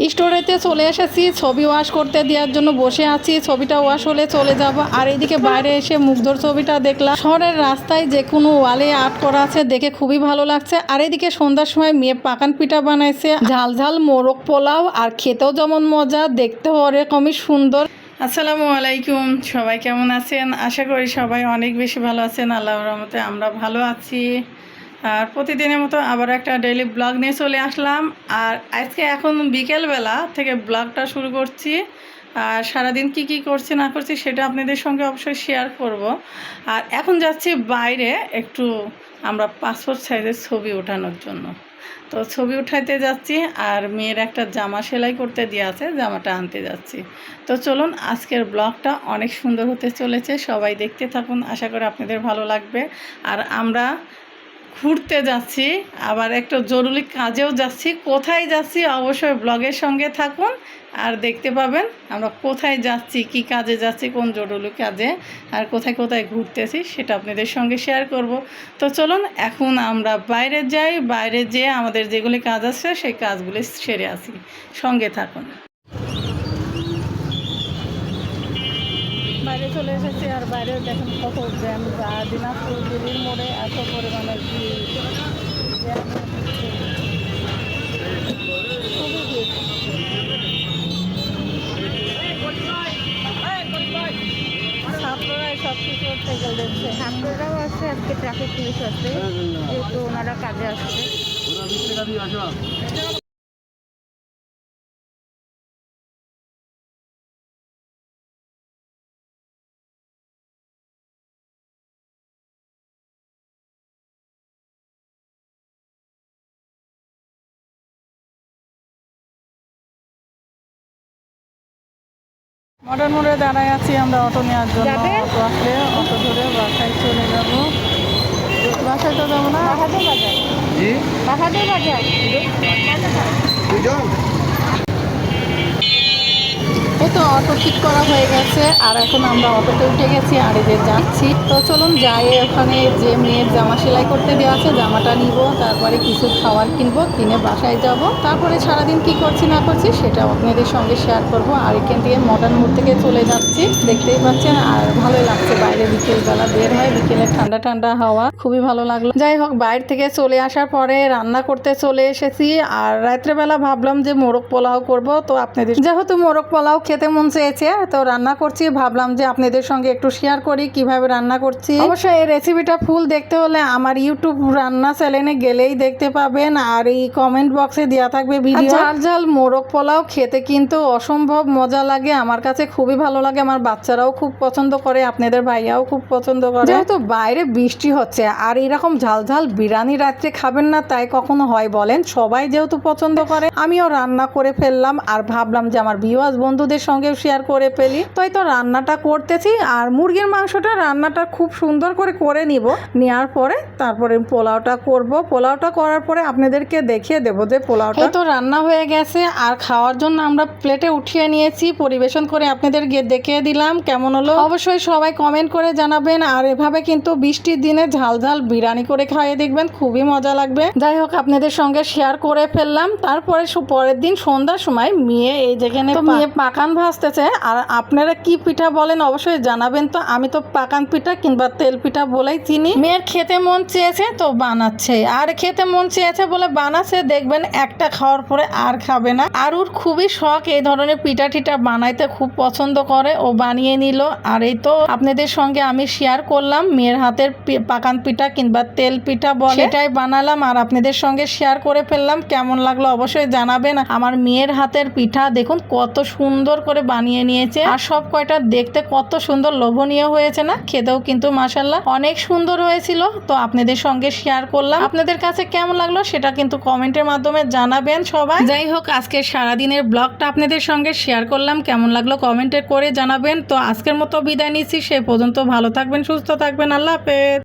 স্টোরেতে চলে এসেছি, ছবি ওয়াশ করতে দেওয়ার জন্য বসে আছি, ছবিটা ওয়াশ হলে চলে যাব। আর এইদিকে বাইরে এসে মুগ্ধর ছবিটা দেখলাম। শহরের রাস্তায় যে কোনো ওয়ালে আর্ট করা আছে, দেখে খুবই ভালো লাগছে। আর এদিকে সন্ধ্যার সময় মেয়ে পাকান পিঠা বানাইছে। ঝাল ঝাল মোরগ পোলাও আর খেতেও যেমন মজা, দেখতেও ওরকমই সুন্দর। আসসালামু আলাইকুম, সবাই কেমন আছেন? আশা করি সবাই অনেক বেশি ভালো আছেন। আল্লাহর রহমতে আমরা ভালো আছি। আর প্রতিদিনের মতো আবার একটা ডেইলি ব্লগ নিয়ে চলে আসলাম। আর আজকে এখন বিকেলবেলা থেকে ব্লগটা শুরু করছি। আর সারাদিন কি কি করছি, না করছি সেটা আপনাদের সঙ্গে অবশ্যই শেয়ার করব। আর এখন যাচ্ছি বাইরে একটু আমরা পাসপোর্ট সাইজের ছবি ওঠানোর জন্য। তো ছবি উঠাইতে যাচ্ছি আর মেয়ের একটা জামা সেলাই করতে দিয়ে আছে, জামাটা আনতে যাচ্ছি। তো চলুন আজকের ব্লগটা অনেক সুন্দর হতে চলেছে, সবাই দেখতে থাকুন, আশা করি আপনাদের ভালো লাগবে। আর আমরা ঘুরতে যাচ্ছি, আবার একটা জরুরি কাজেও যাচ্ছি। কোথায় যাচ্ছি অবশ্যই ব্লগের সঙ্গে থাকুন আর দেখতে পাবেন আমরা কোথায় যাচ্ছি, কি কাজে যাচ্ছি, কোন জরুরি কাজে, আর কোথায় কোথায় ঘুরতেছি সেটা আপনাদের সঙ্গে শেয়ার করব। তো চলুন, এখন আমরা বাইরে যাই, বাইরে যেয়ে আমাদের যেগুলি কাজ আছে সেই কাজগুলি সেরে আসি। সঙ্গে থাকুন। বাইরে চলে এসেছি আর বাইরে দেখেন কত জ্যাম। যা দিনাজপুর দিল্লির মোড়ে এত পরিমাণে জ্যাম। ছাত্ররাই সব কিছু দেখছে। ছাত্ররাও আছে আজকে ট্রাফিক পুলিশ আছে। যেহেতু ওনারা কাজে আসছে মডার্ন মোড়ে দাঁড়ায় আছি আমরা অটো নেওয়ার জন্য। অটো আসলে অটো ধরে বাসায় চলে যাব। বাসায় তো যাব না? বাজার জি? বাজার দুজন? এই তো অটো ঠিক করা হয়ে গেছে। আর এখন আমরা অটোতে উঠে গেছি, আর যে যাচ্ছি। তো চলুন যাই ওখানে যে মেয়ের জামা সেলাই করতে দেওয়া আছে, জামাটা নিব, তারপরে কিছু খাবার কিনবো, কিনে বাসায় যাব। তারপরে সারাদিন কি করছি না করছি সেটা আপনাদের সঙ্গে শেয়ার করব। আর এখান থেকে মডার্ন মোড় থেকে চলে যাচ্ছি। দেখতেই পাচ্ছেন, আর ভালোই লাগছে বাইরে বিকেলবেলা বের হয়, বিকেলে ঠান্ডা ঠান্ডা হাওয়া, খুবই ভালো লাগল। যাই হোক, বাইরে থেকে চলে আসার পরে রান্না করতে চলে এসেছি। আর রাত্রেবেলা ভাবলাম যে মোরগ পোলাও করব, তো আপনাদের যেহেতু মোরগ পোলাও খেতে মন চেয়েছে তো রান্না করছি। ভাবলাম যে আপনাদের সঙ্গে একটু শেয়ার করি কীভাবে রান্না করছি। অবশ্যই এই রেসিপিটা ফুল দেখতে হলে আমার ইউটিউব রান্না চ্যানেলে গেলেই দেখতে পাবেন আর এই কমেন্ট বক্সে দেওয়া থাকবে ভিডিও ঝাল ঝাল মোরগ পোলাও খেতে কিন্তু অসম্ভব মজা লাগে। আমার কাছে খুবই ভালো লাগে আমার বাচ্চারাও খুব পছন্দ করে আপনাদের ভাইয়াও খুব পছন্দ করে। যেহেতু বাইরে বৃষ্টি হচ্ছে আর এরকম ঝাল ঝাল বিরিয়ানি রাত্রে খাবেন না তাই কখনো হয় বলেন? সবাই যেহেতু পছন্দ করে আমিও রান্না করে ফেললাম আর ভাবলাম যে আমার ভিউয়ার্স বন্ধুদের সঙ্গেও শেয়ার করে ফেলি। তাই তো রান্নাটা করতেছি আর মুরগির মাংসটা রান্নাটা খুব সুন্দর করে করে নিব। নেওয়ার পরে তারপরে পোলাওটা করব। পোলাওটা করার পরে আপনাদেরকে দেখিয়ে দেবো যে পোলাওটা তো রান্না হয়ে গেছে আর খাওয়ার জন্য আমরা প্লেটে উঠিয়ে নিয়েছি। পরিবেশন করে আপনাদের গিয়ে দেখিয়ে দিলাম কেমন হলো? অবশ্যই সবাই কমেন্ট করে জানাবেন আর এভাবে কিন্তু বৃষ্টির দিনে ঝাল ঝাল বিরিয়ানি করে খাইয়ে দেখবেন খুবই মজা লাগবে। যাই হোক আপনাদের সঙ্গে শেয়ার করে ফেললাম। তারপরে পরের দিন সন্ধ্যার সময় মেয়ে এই যেখানে তো মেয়ে পাকান ভাজতেছে আর আপনারা কি পিঠা বলেন অবশ্যই জানাবেন তো। আমি তো পাকান পিঠা কিংবা তেল পিঠা বলেই চিনি। মেয়ের খেতে মন চেয়েছে তো বানাচ্ছে। আর খেতে মন চেয়েছে বলে বানাচ্ছে, দেখবেন একটা খাওয়ার পরে আর খাবে না। আর ওর খুবই শখ এই ধরনের পিঠা টিঠা বানাইতে, খুব পছন্দ করে। ও বানিয়ে নিল। আর এই তো আপনাদের সঙ্গে আমি শেয়ার করলাম। মেয়ের হাতের পাকান পিঠা কিংবা তেল পিঠা বলে। সেটাই বানালাম আর আপনাদের সঙ্গে শেয়ার করে ফেললাম। কেমন লাগল অবশ্যই জানাবেন। আমার মেয়ের হাতের পিঠা, দেখুন কত সুন্দর করে বানিয়ে নিয়েছে। আর সব কয়টা দেখতে কত সুন্দর লোভনীয় হয়েছে না? খেতেও কিন্তু মাসাল্লাহ অনেক সুন্দর হয়েছিল। তো আপনাদের সঙ্গে শেয়ার করলাম। আপনাদের কাছে কেমন লাগল সেটা কিন্তু কমেন্টের মাধ্যমে জানাবেন সবাই। যাই হোক আজকে সারাদিনের ব্লগটা আপনাদের সঙ্গে শেয়ার করলাম। কেমন লাগল কমেন্টে করে জানাবেন। তো আজকের মতো বিদায় নিচ্ছি। সে পর্যন্ত ভালো থাকবেন, সুস্থ থাকবেন। আল্লাহ হাফেজ।